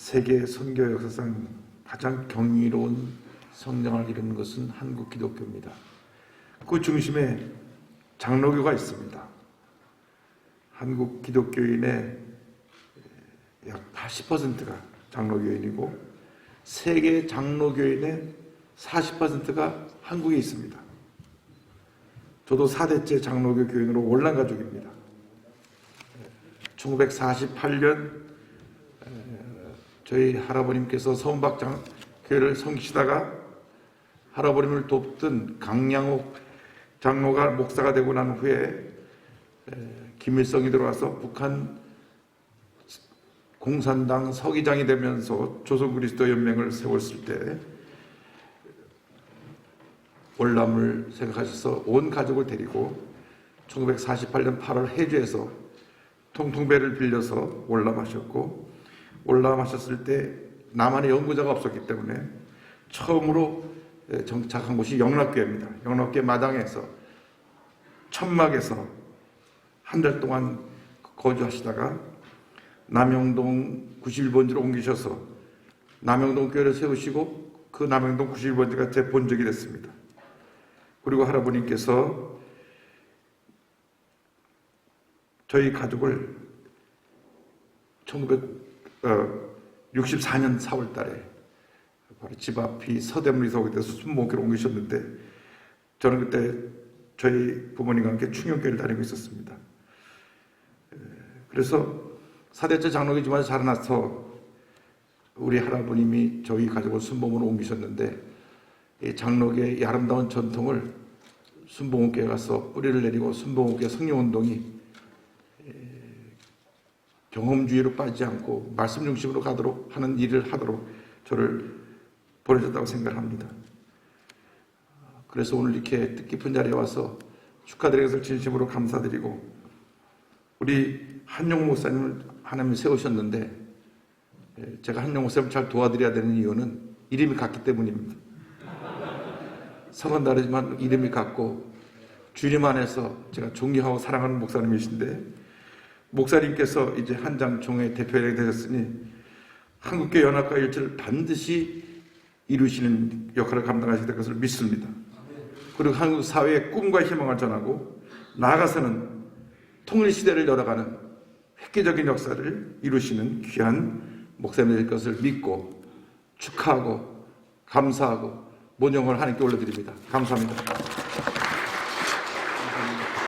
세계 선교 역사상 가장 경이로운 성장을 이루는 것은 한국 기독교입니다. 그 중심에 장로교가 있습니다. 한국 기독교인의 약 80%가 장로교인이고 세계 장로교인의 40%가 한국에 있습니다. 저도 4대째 장로교 교인으로 월남 가족입니다. 1948년 저희 할아버님께서 서운박 교회를 섬기시다가 할아버님을 돕던 강양옥 장로가 목사가 되고 난 후에 김일성이 들어와서 북한 공산당 서기장이 되면서 조선 그리스도 연맹을 세웠을 때 월남을 생각하셔서 온 가족을 데리고 1948년 8월 해주에서 통통배를 빌려서 월남하셨고 월남하셨을 때 남한에 연구자가 없었기 때문에 처음으로 정착한 곳이 영락교회입니다. 영락교회 마당에서 천막에서 한 달 동안 거주하시다가 남영동 91번지로 옮기셔서 남영동 교회를 세우시고 그 남영동 91번지가 제 본적이 됐습니다. 그리고 할아버님께서 저희 가족을 1964년 4월 달에 바로 집 앞이 서대문에서 돼서 순복교로 옮기셨는데 저는 그때 저희 부모님과 함께 충영교회를 다니고 있었습니다. 그래서 사대째 장로교지만 자라나서 우리 할아버님이 저희 가족을 순복으로 옮기셨는데 이 장로교의 아름다운 전통을 순복음교회 가서 뿌리를 내리고 순복음교회 성령운동이 경험주의로 빠지지 않고 말씀 중심으로 가도록 하는 일을 하도록 저를 보내줬다고 생각합니다. 그래서 오늘 이렇게 뜻깊은 자리에 와서 축하드리는 것을 진심으로 감사드리고 우리 한용 목사님을 하나님 세우셨는데 제가 한용 목사님을 잘 도와드려야 되는 이유는 이름이 같기 때문입니다. 성은 다르지만 이름이 같고 주님 안에서 제가 존경하고 사랑하는 목사님이신데 목사님께서 이제 한장 총회 대표회장이 되셨으니 한국교 연합과 일치를 반드시 이루시는 역할을 감당하시게 될 것을 믿습니다. 그리고 한국 사회의 꿈과 희망을 전하고 나아가서는 통일 시대를 열어가는 획기적인 역사를 이루시는 귀한 목사님이 될 것을 믿고 축하하고 감사하고 모정을 하나님께 올려드립니다. 감사합니다.